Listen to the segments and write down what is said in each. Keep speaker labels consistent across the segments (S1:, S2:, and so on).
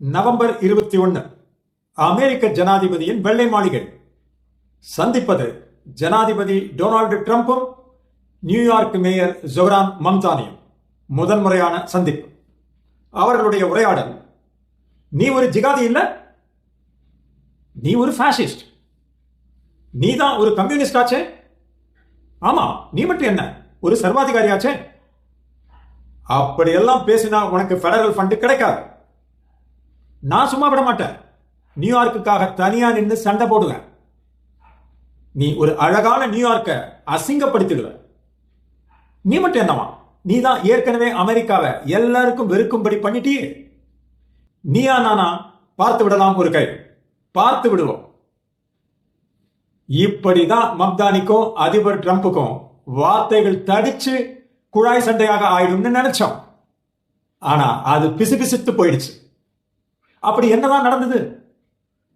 S1: November இருபத்தி ஒன்று அமெரிக்க ஜனாதிபதியின் வெள்ளை மாளிகை. சந்திப்பது ஜனாதிபதி டொனால்டு ட்ரம்ப்பும் நியூயார்க் மேயர் ஜொஹரான் மம்தானியும். முதன்முறையான சந்திப்பு. அவர்களுடைய உரையாடல் நீ ஒரு ஜிகாதி இல்ல? நீ ஒரு ஃபேசிஸ்ட் நீ தான் ஒரு கம்யூனிஸ்ட் ஆச்சே? ஆமா நீ மட்டும் என்ன ஒரு சர்வாதிகாரியாச்சே அப்படியெல்லாம் பேசினா உனக்கு ஃபெடரல் ஃபண்டு கிடைக்காது. நான் சும்மா விட மாட்டேன். நியூயார்க்குக்காக தனியா நின்று சண்டை போடுவேன். நீ ஒரு அழகான நியூயார்க்கை அசிங்கப்படுத்திடுவ நீ மட்டும் என்னவா? நீ தான் ஏற்கனவே அமெரிக்காவை எல்லாருக்கும் வெறுக்கும்படி பண்ணிட்டியே. நீயா நானா? பார்த்து விடலாம் ஒரு கை. பார்த்து விடுவோம். இப்படிதான் மம்தானிக்கும் அதிபர் ட்ரம்ப்புக்கும் வார்த்தைகள் தடிச்சு குழாய் சண்டையாக ஆயிடும்னு நினைச்சோம். ஆனா அது பிசுபிசுத்து போயிடுச்சு. அப்படி என்னதான் நடந்தது?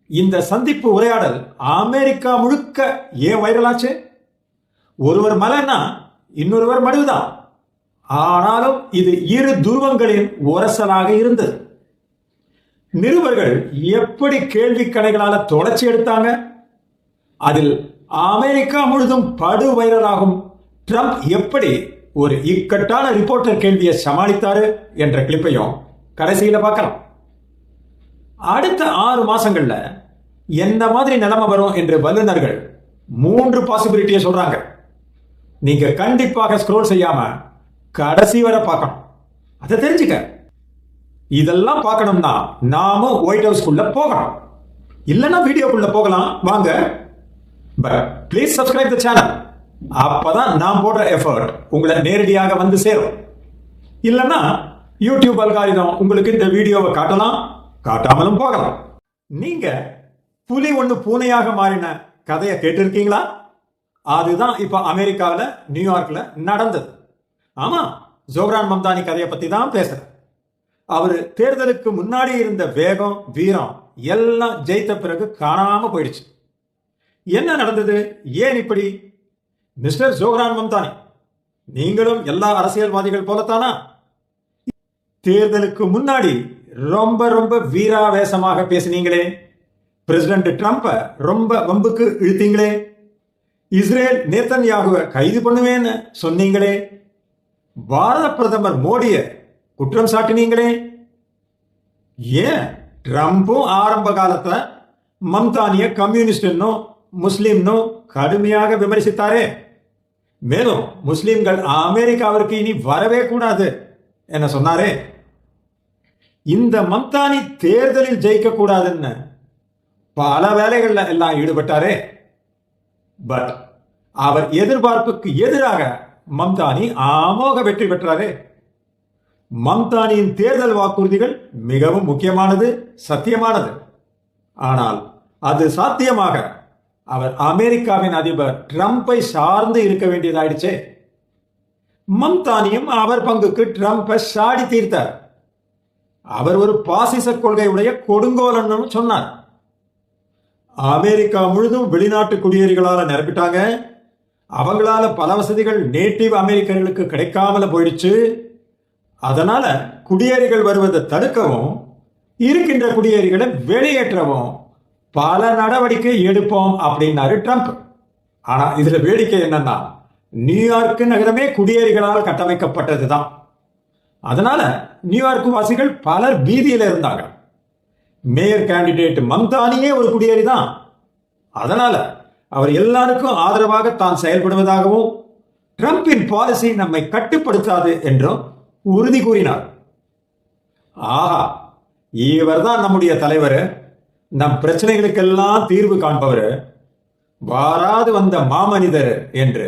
S1: இந்த சந்திப்பு உரையாடல் அமெரிக்கா முழுக்க ஏன் வைரலாச்சு ஒருவர் மலைன்னா இன்னொருவர் மடுவுதான் ஆனாலும் இது இரு துருவங்களின் உரசலாக இருந்தது. நிருபர்கள் எப்படி கேள்வி கணைகளால தொடர்ச்சி எடுத்தாங்க? அதில் அமெரிக்கா முழுதும் படு வைரலாகும் ட்ரம்ப் எப்படி ஒரு இக்கட்டான ரிப்போர்ட்டர் கேள்வியை சமாளித்தாரு என்ற கிளிப்பையும் கடைசியில் பார்க்கலாம். அடுத்த ஆறு மாசங்கள்ல எந்த மாதிரி நிலைமை வரும் என்று வல்லுநர்கள் மூன்று பாசிபிலிட்டியை சொல்றாங்க. நீங்க கண்டிப்பாக ஸ்க்ரோல் செய்யாம கடைசி வரை பார்க்கணும். அதை தெரிஞ்சுக்க. இதெல்லாம் பார்க்கணும்னா நாமும் ஒயிட் ஹவுஸ்க்குள்ள போகணும். இல்லைன்னா வீடியோக்குள்ள போகலாம். வாங்க. But please subscribe the channel அப்பதான் நான் போடுற எஃபர்ட் உங்களை நேரடியாக வந்து சேரும். இல்லைன்னா யூடியூப் அல்காரிதம் உங்களுக்கு இந்த வீடியோவை காட்டலாம். காட்டாமலும் போகலாம். நீங்க புலி ஒன்று பூனையாக மாறின கதையை கேட்டிருக்கீங்களா? அதுதான் இப்ப அமெரிக்காவில் நியூயார்க்ல நடந்தது. ஆமா ஜோக்ரான் மம்தானி கதையை பத்தி தான் பேசுகிறேன் அவர் தேர்தலுக்கு முன்னாடி இருந்த வேகம் வீரம் எல்லாம் ஜெயித்த பிறகு காணாம போயிடுச்சு. என்ன நடந்தது? ஏன் இப்படி? மிஸ்டர் ஜோஹரான் மம்தானி நீங்களும் எல்லா அரசியல்வாதிகள் போலத்தானா? தேர்தலுக்கு முன்னாடி ரொம்ப ரொம்ப வீராவேசமாக பேசினீங்களே. பிரசிடென்ட் ட்ரம்ப்பை ரொம்ப வம்புக்கு இழுத்தீங்களே. இஸ்ரேல் நேத்தன்யாகுவை கைது பண்ணுவேன்னு சொன்னீங்களே. பாரத பிரதமர் மோடிய குற்றம் சாட்டினீங்களே. ஏன்? ட்ரம்ப்பும் ஆரம்ப காலத்தை மம்தானிய கம்யூனிஸ்ட்னோ முஸ்லீம்னும் கடுமையாக விமர்சித்தாரே. மேலும் முஸ்லிம்கள் அமெரிக்காவிற்கு இனி வரவே கூடாது என சொன்னாரே. இந்த மம்தானி தேர்தலில் ஜெயிக்க கூடாதுன்னு பல வேலைகள்ல எல்லாம் ஈடுபட்டாரே. பட் அவர் எதிர்பார்ப்புக்கு எதிராக மம்தானி ஆமோக வெற்றி பெற்றாரே. மம்தானியின் தேர்தல் வாக்குறுதிகள் மிகவும் முக்கியமானது சத்தியமானது. ஆனால் அது சாத்தியமாக அவர் அமெரிக்காவின் அதிபர் ட்ரம்ப்பை சார்ந்து இருக்க வேண்டியதாயிடுச்சே. மம்தானியும் அவர் பங்குக்கு ட்ரம்ப்பை சாடி தீர்த்தார். அவர் ஒரு பாசிச கொள்கையுடைய கொடுங்கோலன்னு சொன்னார். அமெரிக்கா முழுதும் வெளிநாட்டு குடியேறிகளால் நிரப்பிட்டாங்க. அவங்களால பல வசதிகள் நேட்டிவ் அமெரிக்கர்களுக்கு கிடைக்காமல போயிடுச்சு. அதனால குடியேறிகள் வருவதை தடுக்கவும் இருக்கின்ற குடியேறிகளை வெளியேற்றவும் பல நடவடிக்கை எடுப்போம் அப்படின்னாரு ட்ரம்ப். ஆனா இதுல வேடிக்கை என்னன்னா நியூயார்க் நகரமே குடியேறிகளால் கட்டமைக்கப்பட்டதுதான். அதனால நியூயார்க் வாசிகள் பலர் பீதியில இருந்தாங்க. மேயர் கேண்டிடேட் மம்தானியே ஒரு குடியேறி தான் அதனால அவர் எல்லாருக்கும் ஆதரவாக தான் செயல்படுவதாகவும் ட்ரம்பின் பாலிசி நம்மை கட்டுப்படுத்தாது என்றும் உறுதி கூறினார். ஆஹா இவர் தான் நம்முடைய தலைவர். நம் பிரச்சனைகளுக்கெல்லாம் தீர்வு காண்பவர். வாராது வந்த மாமனிதர் என்று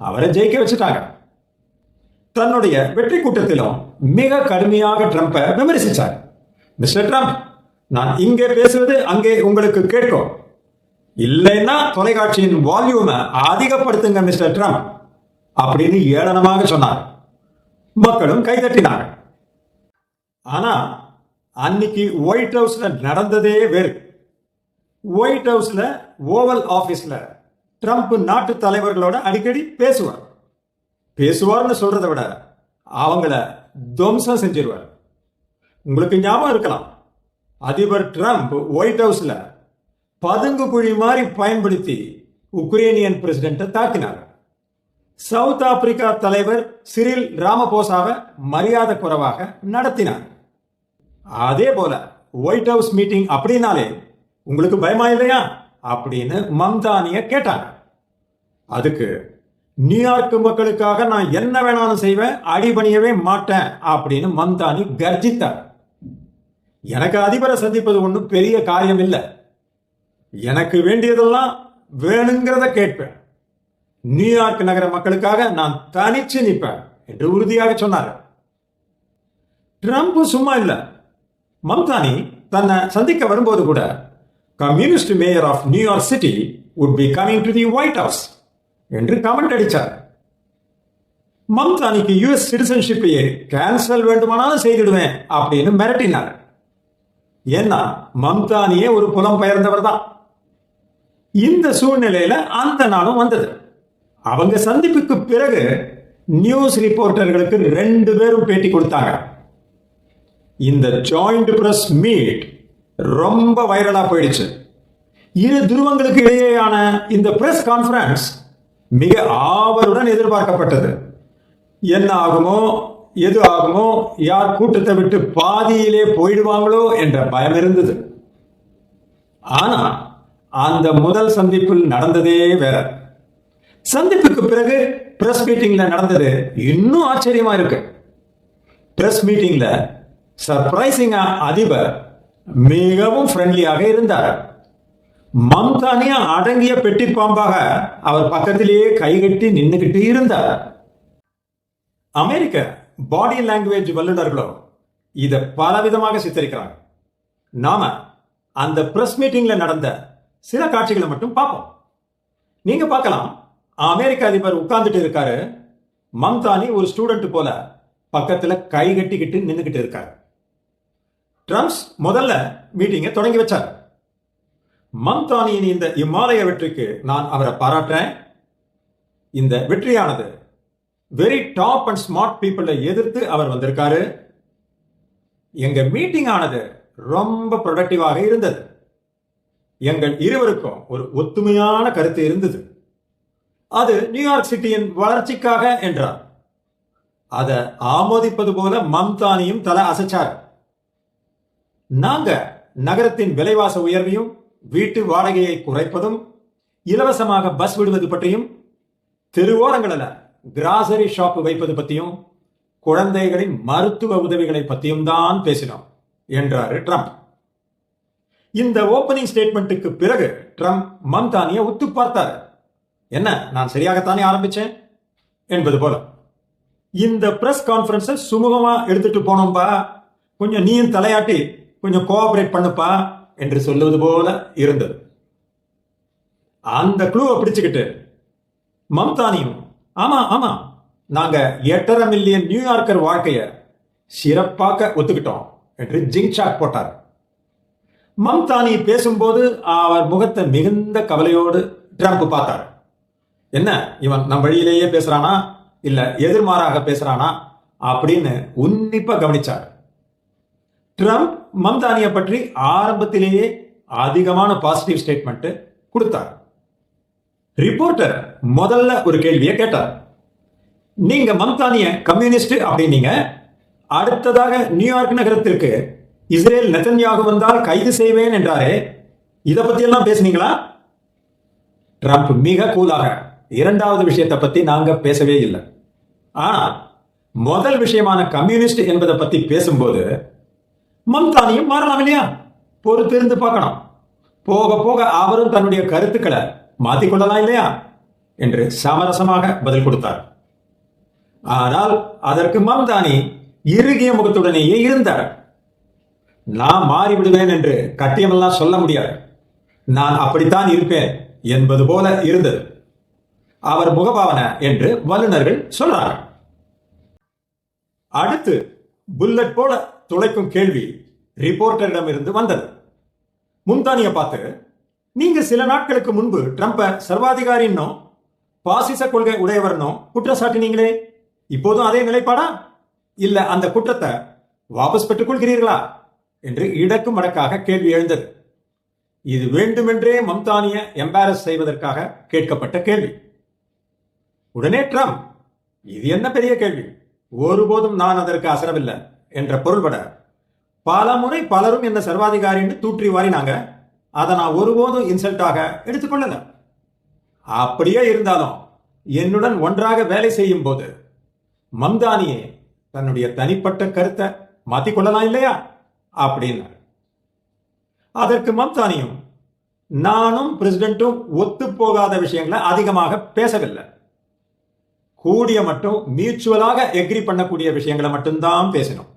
S1: அவரை ஜெயிக்க வச்சுட்டாங்க. தன்னுடைய வெற்றி கூட்டத்திலும் மிக கடுமையாக ட்ரம்ப்பை விமர்சித்தார் மிஸ்டர் ட்ரம்ப் நான் இங்கே பேசுவது அங்கே உங்களுக்கு கேட்கும். இல்லைன்னா தொலைக்காட்சியின் வால்யூமை அதிகப்படுத்துங்க மிஸ்டர் ட்ரம்ப் அப்படின்னு ஏளனமாக சொன்னார். மக்களும் கைதட்டினாங்க. ஆனா அன்னைக்கு ஒயிட் ஹவுஸ்ல நடந்ததே வேறு. ஒயிட் ஹவுஸ்ல ஓவல் ஆபீஸ்ல ட்ரம்ப் நாட்டு தலைவர்களோட அடிக்கடி பேசுவார். பேசுவார்னு சொல்றதை விட அவங்கள துவம்சம் செஞ்சிருவார். உங்களுக்கு ஞாபகம் இருக்கலாம். அதிபர் ட்ரம்ப் ஒயிட் ஹவுஸ்ல பதுங்கு குழி மாதிரி பயன்படுத்தி உக்ரேனியன் பிரசிடென்ட்டை தாக்கினார். சவுத் ஆப்பிரிக்கா தலைவர் சிறில் ராமபோசாவை மரியாதை குறைவாக நடத்தினார். அதே போல ஒயிட் ஹவுஸ் மீட்டிங் அப்படின்னாலே உங்களுக்கு பயமா இல்லையா? அப்படின்னு மம்தானிய கேட்டாங்க அதுக்கு நியூயார்க் மக்களுக்காக நான் என்ன வேணாலும் செய்வேன் அடிபணியவே மாட்டேன் அப்படின்னு மம்தானி கர்ஜித்தார். எனக்கு அதிபரை சந்திப்பது ஒன்றும் பெரிய காரியம் இல்லை எனக்கு வேண்டியதெல்லாம் வேணுங்கிறத கேட்பேன். நியூயார்க் நகர மக்களுக்காக நான் தனிச்சு நிற்பேன் என்று உறுதியாக சொன்னார். ட்ரம்ப் சும்மா இல்லை. மம்தானி தன்னை சந்திக்க வரும்போது கூட communist mayor of New York city would be coming to the White House என்று கமெண்ட் அடித்தார் மம்தானிக்கு யுஎஸ் சிட்டிசன்ஷிப்பையே கேன்சல் வேண்டுமானாலும் செய்திடுவேன் அப்படின்னு மிரட்டினார். ஏன்னா மம்தானியே ஒரு புலம் பெயர்ந்தவர் தான். இந்த சூழ்நிலையில அந்த நாளும் வந்தது. அவங்க சந்திப்புக்கு பிறகு நியூஸ் ரிப்போர்ட்டர்களுக்கு ரெண்டு பேரும் பேட்டி கொடுத்தாங்க. இந்த ஜாயிண்ட் பிரஸ் மீட் ரொம்ப வைரலா போயிடுச்சு. இரு துருவங்களுக்கு இடையேயான இந்த பிரஸ் கான்ஃபரன்ஸ் மிக ஆவலுடன் எதிர்பார்க்கப்பட்டது. என்ன ஆகுமோ எது ஆகுமோ யார் கூட்டத்தை விட்டு பாதியிலே போயிடுவாங்களோ என்ற பயம் இருந்தது. ஆனா அந்த முதல் சந்திப்பில் நடந்ததே வேற. சந்திப்புக்கு பிறகு பிரஸ் மீட்டிங்ல நடந்தது இன்னும் ஆச்சரியமா இருக்கு. பிரஸ் மீட்டிங்ல சர்ப்ரைசிங்கா அதிபர் மிகவும் ஃப்ரெண்ட்லியாக இருந்தார். மம்தானியா அடங்கிய பெட்டி பாம்பாக அவர் பக்கத்திலேயே கைகட்டி நின்றுகிட்டு இருந்தார். அமெரிக்க பாடி லாங்குவேஜ் வல்லுநர்களோ இதை பலவிதமாக சித்தரிக்கிறாங்க. நாம அந்த பிரஸ் மீட்டிங்ல நடந்த சில காட்சிகளை மட்டும் பார்ப்போம். நீங்க பார்க்கலாம். அமெரிக்க அதிபர் உட்கார்ந்துட்டு இருக்காரு. மம்தானி ஒரு ஸ்டூடெண்ட் போல பக்கத்துல கை கட்டிக்கிட்டு நின்றுகிட்டு இருக்காரு. ட்ரம்ப்ஸ் முதல்ல மீட்டிங்கை தொடங்கி வச்சார். மம்தானியின் இந்த இமாலய வெற்றிக்கு நான் அவரை பாராட்டுறேன். இந்த வெற்றியானது வெரி டாப் அண்ட் ஸ்மார்ட் பீப்புளை எதிர்த்து அவர் வந்திருக்காரு. எங்க மீட்டிங் ஆனது ரொம்ப ப்ரொடக்டிவாக இருந்தது. எங்கள் இருவருக்கும் ஒரு ஒத்துமையான கருத்து இருந்தது. அது நியூயார்க் சிட்டியின் வளர்ச்சிக்காக என்றார். அதை ஆமோதிப்பது போல மம்தானியும் தலை அசைச்சார். நாங்க நகரத்தின் விலைவாச உயர்வையும் வீட்டு வாடகையை குறைப்பதும் இலவசமாக பஸ் விடுவது பற்றியும் தெருவோரங்களில் கிராசரி ஷாப் வைப்பது பற்றியும் குழந்தைகளின் மருத்துவ உதவிகளை பற்றியும் தான் பேசினோம் என்றார் ட்ரம்ப். இந்த ஓபனிங் ஸ்டேட்மெண்ட்டுக்கு பிறகு ட்ரம்ப் மம்தானியை உத்து பார்த்தார். என்ன நான் சரியாகத்தானே ஆரம்பிச்சேன்? என்பது போல. இந்த பிரஸ் கான்ஃபரன்ஸை சுமூகமா எடுத்துட்டு போனோம்பா. கொஞ்சம் நீயும் தலையாட்டி கொஞ்சம் கோஆபரேட் பண்ணுப்பா. என்று சொல்லுவது போல இருந்தது. அந்த க்ளூவை பிடிச்சுக்கிட்டு மம்தானியும் ஆமா ஆமா நாங்க எட்டரை மில்லியன் நியூயார்க்கர் வாழ்க்கைய சிறப்பாக்க ஒத்துக்கிட்டோம் என்று ஜிங்சாக் போட்டார். மம்தானி பேசும்போது அவர் முகத்தை மிகுந்த கவலையோடு ட்ரம்ப் பார்த்தார். என்ன இவன் நம் வழியிலேயே பேசுறானா? இல்ல எதிர்மாறாக பேசுறானா? அப்படின்னு உன்னிப்பா கவனிச்சார். ட்ரம்ப் மம்தானியை பற்றி ஆரம்பத்திலேயே அதிகமான பாசிட்டிவ் ஸ்டேட்மெண்ட் கொடுத்தார். ரிப்போர்ட்டர் முதல்ல ஒரு கேள்வியை கேட்டார். நீங்க மம்தானிய கம்யூனிஸ்ட் அப்படின்னீங்க. அடுத்ததாக நியூயார்க் நகரத்திற்கு இஸ்ரேல் நெத்தன்யாகு வந்தால் கைது செய்வேன் என்றாரே. இதை பத்தி எல்லாம் பேசுனீங்களா? ட்ரம்ப் மிக கூலாக இரண்டாவது விஷயத்தை பத்தி நாங்க பேசவே இல்லை. ஆனா முதல் விஷயமான கம்யூனிஸ்ட் என்பதை பத்தி பேசும்போது மம்தானியும் மாறலாம் இல்லையா? பொறுத்திருந்து பார்க்கணும் போக போக அவரும் தன்னுடைய கருத்துக்களை மாத்திக்கொள்ளலாம் இல்லையா? என்று சமரசமாக பதில் கொடுத்தார். ஆனால் அதற்கு மம்தானி இறுகிய முகத்துடனேயே இருந்தார். நான் மாறிவிடுவேன் என்று கட்டியமெல்லாம் சொல்ல முடியாது. நான் அப்படித்தான் இருப்பேன் என்பது போல இருந்தது. அவர் முகபாவனை என்று வல்லுநர்கள் சொல்றார்கள் அடுத்து புல்லட் போல துளைக்கும் கேள்வி ரிப்போர்ட்டரிடமிருந்து வந்தது. முந்தானிய பார்த்து நீங்க சில நாட்களுக்கு முன்பு ட்ரம்ப சர்வாதிகாரின்னோ பாசிச கொள்கை உடையவர்னோ குற்றம் சாட்டினீங்களே இப்போதும் அதே நிலைப்பாடா? இல்ல அந்த குற்றத்தை வாபஸ் பெற்றுக் கொள்கிறீர்களா? என்று இடக்கு மடக்காக கேள்வி எழுந்தது. இது வேண்டுமென்றே மம்தானிய எம்பாரஸ் செய்வதற்காக கேட்கப்பட்ட கேள்வி. உடனே ட்ரம்ப் இது என்ன பெரிய கேள்வி? ஒருபோதும் நான் அதற்கு அசரவில்லை. என்ற பொருள்பட. பல முறை பலரும் என்ன சர்வாதிகாரின்னு தூற்றி வாரினாங்க. அதை நான் ஒருபோதும் இன்சல்ட்டாக எடுத்துக்கொள்ளல. அப்படியே இருந்தாலும் என்னுடன் ஒன்றாக வேலை செய்யும் போது மம்தானியே தன்னுடைய தனிப்பட்ட கருத்தை மாத்திக் கொள்ளலாம் இல்லையா? அப்படின்னார். அதற்கு மம்தானியும் நானும் பிரசிடென்ட்டும் ஒத்து போகாத விஷயங்களை அதிகமாக பேசவில்லை. கூடிய மட்டும் மியூச்சுவலாக எக்ரி பண்ணக்கூடிய விஷயங்களை மட்டும்தான் பேசினோம்.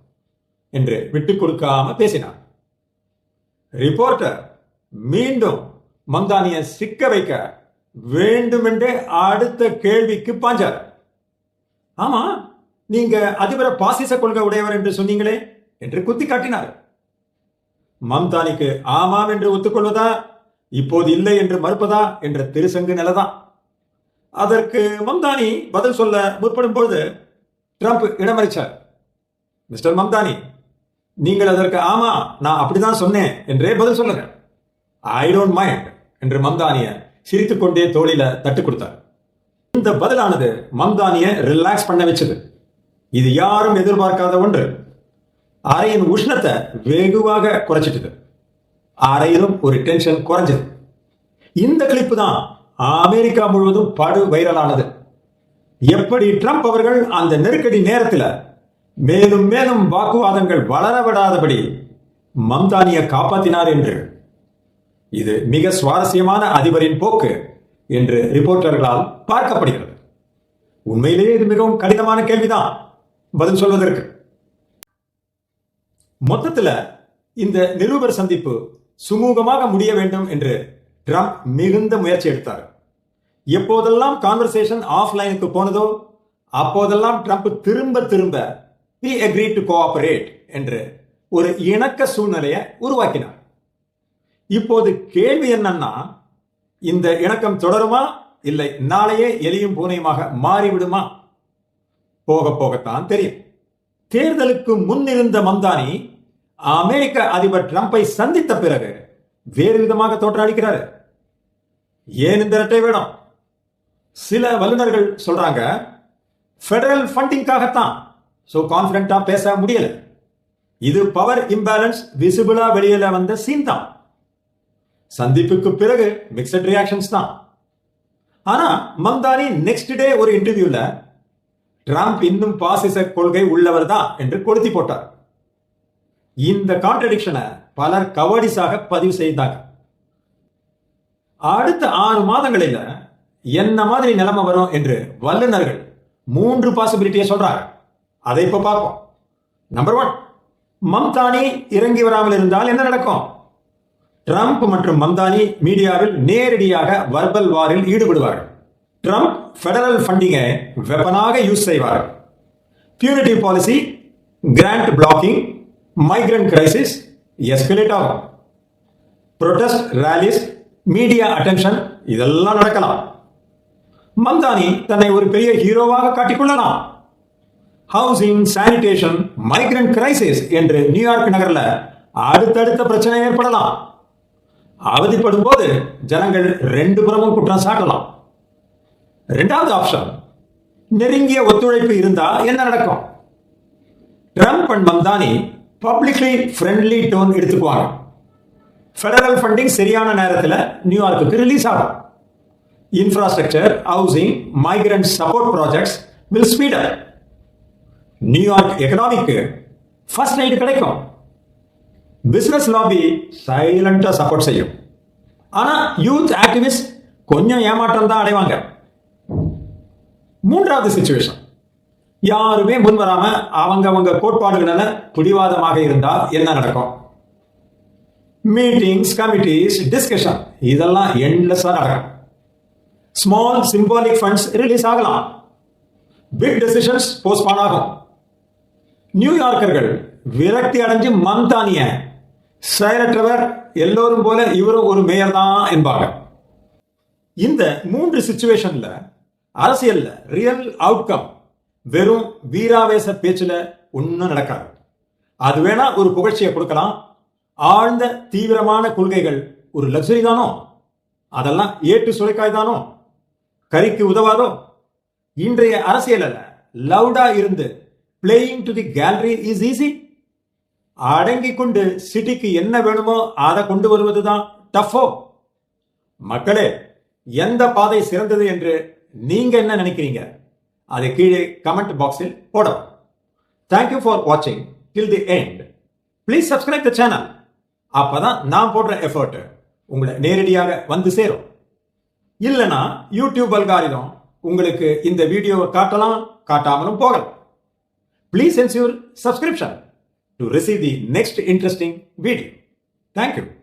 S1: என்று விட்டுக் கொடுக்காம பேசினார். ரிப்போர்ட்டர் மீண்டும் மம்தானியை சிக்க வைக்க வேண்டுமென்றே அடுத்த கேள்விக்கு பாஞ்சார். ஆமா நீங்க அதிபர பாசிச கொள்கை உடையவர் என்று சொன்னீங்களே என்று குத்தி காட்டினார். மம்தானிக்கு ஆமாம் என்று ஒத்துக்கொள்வதா இப்போது இல்லை என்று மறுப்பதா என்ற திருசங்கு நிலைதான். அதற்கு மம்தானி பதில் சொல்ல முற்படும் பொழுது ட்ரம்ப் இடமறிச்சார். மிஸ்டர் மம்தானி நீங்கள் அதற்கு ஆமா நான் அப்படிதான் சொன்னேன் என்றே பதில் சொல்லுங்க ஐ டோன்ட் மைண்ட் என்று மம்தானிய சிரித்துக்கொண்டே தோளில தட்டு கொடுத்தார். இந்த பதிலானது மம்தானிய ரிலாக்ஸ் பண்ண வச்சது. இது யாரும் எதிர்பார்க்காத ஒன்று. அறையின் உஷ்ணத்தை வெகுவாக குறைச்சிட்டது. அறையிலும் ஒரு டென்ஷன் குறைஞ்சது. இந்த கிளிப்பு தான் அமெரிக்கா முழுவதும் படு வைரலானது. எப்படி ட்ரம்ப் அவர்கள் அந்த நெருக்கடி நேரத்தில் மேலும் மேலும் வாக்குவாதங்கள் வளர விடாதபடி மம்தானியை காப்பாற்றினார் என்று. இது மிக சுவாரஸ்யமான அதிபரின் போக்கு என்று ரிப்போர்ட்டர்களால் பார்க்கப்படுகிறது. உண்மையிலேயே இது மிகவும் கடினமான கேள்விதான். பதில் சொல்வதற்கு. மொத்தத்தில் இந்த நிருபர் சந்திப்பு சுமூகமாக முடிய வேண்டும் என்று ட்ரம்ப் மிகுந்த முயற்சி எடுத்தார். எப்போதெல்லாம் கான்வர்சேஷன் ஆஃப்லைனுக்கு போனதோ அப்போதெல்லாம் ட்ரம்ப் திரும்ப திரும்ப வி அக்ரி டு கோஆபரேட் என்று ஒரு இணக்க சூழ்நிலையை உருவாக்கினார். இப்போது கேள்வி என்னன்னா இந்த இணக்கம் தொடருமா? இல்லை நாளையே எலியும் பூனையுமாக மாறிவிடுமா? போக போகத்தான் தெரியும். தேர்தலுக்கு முன்னிருந்த மம்தானி அமெரிக்க அதிபர் டிரம்பை சந்தித்த பிறகு வேறு விதமாக தோற்றாளிக்கிறார் ஏன் இந்த இரட்டை வேடம்? சில வல்லுநர்கள் சொல்றாங்க ஃபெடரல் ஃபண்டிங்காகத்தான் ஸோ கான்ஃபிடென்ட்டாக பேச முடியல. இது பவர் இம்பேலன்ஸ் விசிபிளா வெளியில வந்த சீன் தான். சந்திப்புக்கு பிறகு மிக்சட் ரியாக்ஷன்ஸ் தான். ஆனா மம்தானி நெக்ஸ்ட் டே ஒரு இன்டர்வியூல ட்ரம்ப் இன்னும் பாசிச கொள்கை உள்ளவர் தான் என்று கொளுத்தி போட்டார். இந்த கான்ட்ரடிக்ஷனை பலர் கவடிஸாக பதிவு செய்தாங்க. அடுத்த ஆறு மாதங்களில் என்ன மாதிரி நிலைமை வரும் என்று வல்லுநர்கள் மூன்று பாசிபிலிட்டியை சொல்றாங்க. அதை இப்ப பார்ப்போம். நம்பர் ஒன் மம்தானி இறங்கி வராமல் இருந்தால் என்ன நடக்கும்? ட்ரம்ப் மற்றும் மம்தானி மீடியாவில் நேரடியாக வர்பல் வாரில் ஈடுபடுவார்கள். ட்ரம்ப் ஃபெடரல் ஃபண்டிங்கை வெப்பனாக யூஸ் செய்வார் purity policy grant blocking migrant crisis escalate ஆகும். ப்ரொடெஸ்ட் ரேலிஸ் மீடியா அட்டென்ஷன் இதெல்லாம் நடக்கலாம். மம்தானி தன்னை ஒரு பெரிய ஹீரோவாக காட்டிக்கொள்ளலாம் ஹவுசிங் சானிடேஷன் மைக்ரண்ட் கிரைசிஸ் என்று நியூயார்க் நகரில் அடுத்தடுத்த பிரச்சனை ஏற்படலாம். அவதிப்படும் போது ஜனங்கள் ரெண்டு புறமும் குற்றம் சாட்டலாம். ரெண்டாவது ஆப்ஷன் நெருங்கிய ஒத்துழைப்பு இருந்தா என்ன நடக்கும்? Trump and Mamdani publicly friendly tone எடுத்துக்குவாங்க. ஃபெடரல் ஃபண்டிங் சரியான நேரத்தில் நியூயார்க்குக்கு ரிலீஸ் ஆகும். Infrastructure housing migrant support projects will speed up New York எக்கனாமிக்கு ஃபர்ஸ்ட் நைட் கிடைக்கும். பிசினஸ் லாபி சைலண்டா சப்போர்ட் செய்யும். ஆனா யூத் ஆக்டிவிஸ்ட் கொஞ்சம் ஏமாற்றம் தான் அடைவாங்க. மூன்றாவது சுச்சுவேஷன் யாருமே முன் வராம அவங்க அவங்க கோட்பாடுகள பிடிவாதமாக இருந்தா என்ன நடக்கும்? மீட்டிங்ஸ் கமிட்டிஸ் டிஸ்கஷன் இதெல்லாம் எண்ட்லெஸ்ஸாக நடக்கும். ஸ்மால் சிம்பாலிக் ஃபண்ட்ஸ் ரிலீஸ் ஆகலாம். பிக் டெசிஷன்ஸ் போஸ்ட்பான் ஆகும். நியூயார்க்கர்கள் விரக்தி அடைஞ்சு மம்தானிய செயலற்றவர் எல்லோரும் போல இவரும் ஒரு மேயர் தான் என்பாங்க இந்த மூன்று சுச்சுவேஷன்ல அரசியல்ல ரியல் அவுட்கம் வெறும் வீராவேச பேச்சுல ஒன்றும் நடக்காது. அது வேணா ஒரு புகழ்ச்சியை கொடுக்கலாம். ஆழ்ந்த தீவிரமான கொள்கைகள் ஒரு லக்ஸரி தானோ? அதெல்லாம் ஏட்டு சுரைக்காய் தானோ? கறிக்கு உதவாதோ? இன்றைய அரசியல் லவுடா இருந்து playing to the gallery is easy அடங்கி கொண்டு சிட்டிக்கு என்ன வேணுமோ அதை கொண்டு வருவதுதான் டஃபோ மக்களே எந்த பாதை சிறந்தது என்று நீங்க என்ன நினைக்கிறீங்க? அதை கீழே கமெண்ட் பாக்ஸில் போடவும் தேங்க்யூ ஃபார் வாட்சிங் till the end please subscribe the channel அப்பதான் நான் போடுற எஃபர்ட் உங்களை நேரடியாக வந்து சேரும். இல்லைனா யூடியூப் அல்காரிதம் உங்களுக்கு இந்த வீடியோவை காட்டலாம் காட்டாமலும் போகலாம். Please ensure subscription to receive the next interesting video. Thank you.